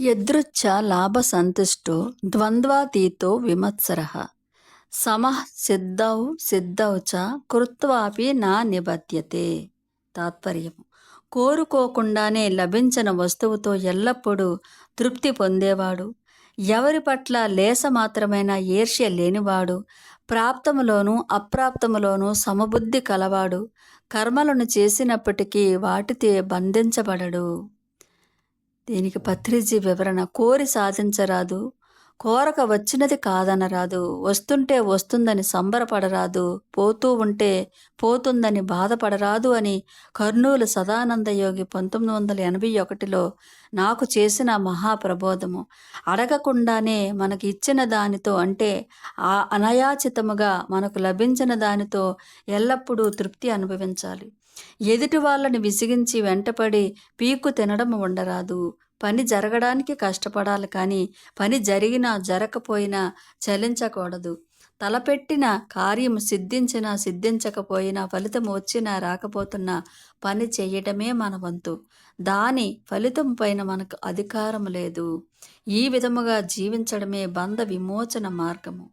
యదృచ్ఛ లాభసంతుష్టో ద్వంద్వాతీతో విమత్సరః. సమః సిద్ధౌ సిద్ధౌ చ కృత్వాపి నా నిబధ్యతే. తాత్పర్యము. కోరుకోకుండానే లభించిన వస్తువుతో ఎల్లప్పుడూ తృప్తి పొందేవాడు. ఎవరి పట్ల లేస మాత్రమైన ఈర్ష్య లేనివాడు. ప్రాప్తములోనూ అప్రాప్తములోనూ సమబుద్ధి కలవాడు. కర్మలను చేసినప్పటికీ వాటితే బంధించబడడు. దీనికి పత్రిజీ వివరణ. కోరి సాధించరాదు. కోరక వచ్చినది కాదనరాదు. వస్తుంటే వస్తుందని సంబరపడరాదు. పోతూ ఉంటే పోతుందని బాధపడరాదు అని కర్నూలు సదానందయోగి పంతొమ్మిది వందల ఎనభై ఒకటిలో నాకు చేసిన మహాప్రబోధము. అడగకుండానే మనకి ఇచ్చిన దానితో అంటే ఆ అనయాచితముగా మనకు లభించిన దానితో ఎల్లప్పుడూ తృప్తి అనుభవించాలి. ఎదుటి వాళ్ళని విసిగించి వెంటపడి పీకు తినడం ఉండరాదు. పని జరగడానికి కష్టపడాలి కానీ పని జరిగినా జరగకపోయినా చలించకూడదు. తలపెట్టిన కార్యం సిద్ధించినా సిద్ధించకపోయినా ఫలితం వచ్చినా రాకపోతున్నా పని చేయటమే మన వంతు. దాని ఫలితం పైన మనకు అధికారం లేదు. ఈ విధముగా జీవించడమే బంధ విమోచన మార్గము.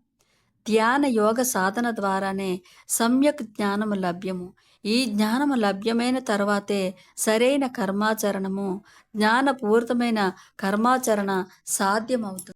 ధ్యాన యోగ సాధన ద్వారానే సమ్యక్ జ్ఞానము లభ్యము. ఈ జ్ఞానము లభ్యమైన తర్వాతే సరైన కర్మాచరణము జ్ఞానపూరితమైన కర్మాచరణ సాధ్యమవుతుంది.